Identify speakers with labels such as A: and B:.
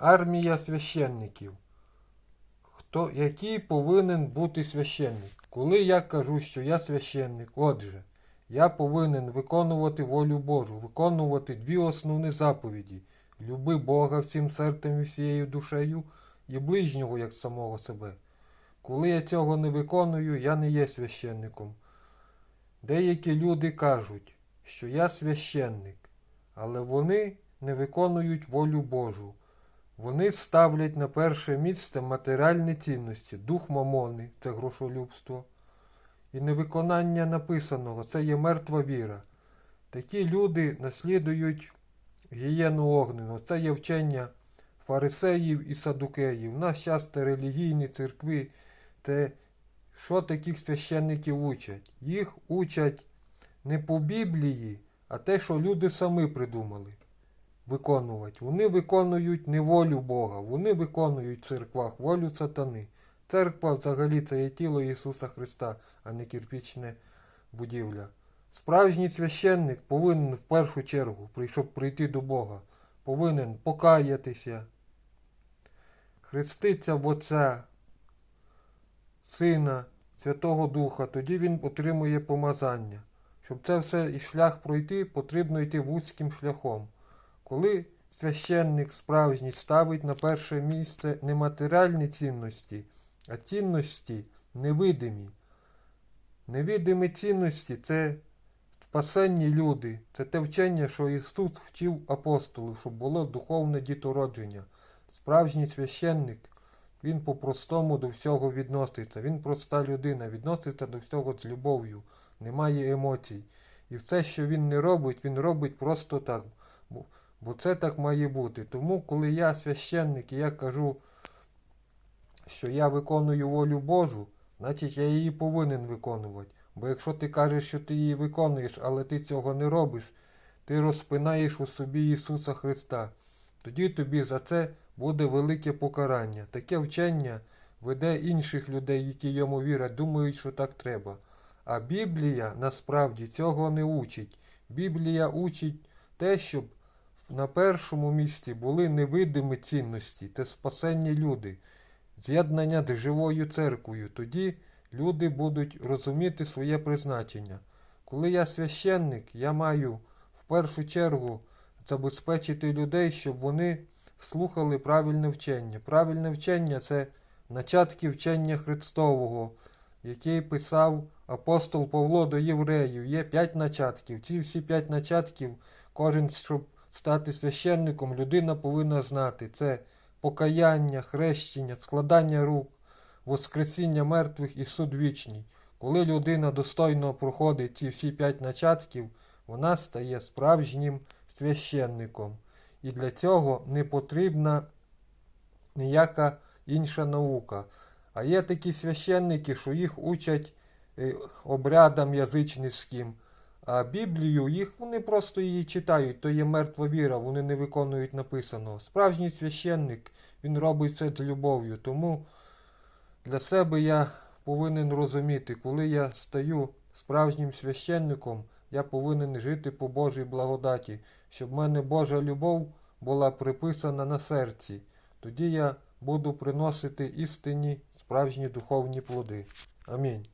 A: Армія священників. Хто, який повинен бути священник? Коли я кажу, що я священник, отже, я повинен виконувати волю Божу, виконувати дві основні заповіді: люби Бога всім серцем і всією душею і ближнього як самого себе. Коли я цього не виконую, я не є священником. Деякі люди кажуть, що я священник, але вони не виконують волю Божу. Вони ставлять на перше місце матеріальні цінності, дух мамони це грошолюбство, і невиконання написаного це є мертва віра. Такі люди наслідують гієну огнену. Це є вчення фарисеїв і садукеїв. В нас часто релігійні церкви, це що таких священників учать? Їх учать не по Біблії, а те, що люди самі придумали виконувати. Вони виконують не волю Бога, вони виконують в церквах волю сатани. Церква взагалі це є тіло Ісуса Христа, а не кирпічна будівля. Справжній священник повинен в першу чергу, щоб прийти до Бога, повинен покаятися, хреститься в Отця, Сина, Святого Духа, тоді він отримує помазання. Щоб це все і шлях пройти, потрібно йти вузьким шляхом. Коли священник справжній ставить на перше місце не матеріальні цінності, а цінності невидимі. Невидимі цінності це спасенні люди, це те вчення, що Ісус вчив апостолів, щоб було духовне дітородження. Справжній священник, він по-простому до всього відноситься. Він проста людина, відноситься до всього з любов'ю, немає емоцій. І все, що він не робить, він робить просто так. Бо- це так має бути. Тому, коли я священник і я кажу, що я виконую волю Божу, значить я її повинен виконувати. Бо якщо ти кажеш, що ти її виконуєш, але ти цього не робиш, ти розпинаєш у собі Ісуса Христа. Тоді тобі за це буде велике покарання. Таке вчення веде інших людей, які йому вірять, думають, що так треба. А Біблія насправді цього не учить. Біблія учить те, щоб на першому місці були невидимі цінності, це спасенні люди, з'єднання з живою церквою. Тоді люди будуть розуміти своє призначення. Коли я священник, я маю в першу чергу забезпечити людей, щоб вони слухали правильне вчення. Правильне вчення це начатки вчення Христового, який писав апостол Павло до євреїв. Є п'ять начатків. Ці всі п'ять начатків, кожен, щоб стати священником, людина повинна знати. Це покаяння, хрещення, складання рук, воскресіння мертвих і суд вічний. Коли людина достойно проходить ці всі п'ять начатків, вона стає справжнім священником. І для цього не потрібна ніяка інша наука. А є такі священники, що їх учать е, обрядам язичницьким. А Біблію їх вони просто її читають, то є мертва віра, вони не виконують написаного. Справжній священник, він робить це з любов'ю. Тому для себе я повинен розуміти, коли я стаю справжнім священником, я повинен жити по Божій благодаті, щоб в мене Божа любов була приписана на серці. Тоді я буду приносити істинні справжні духовні плоди. Амінь.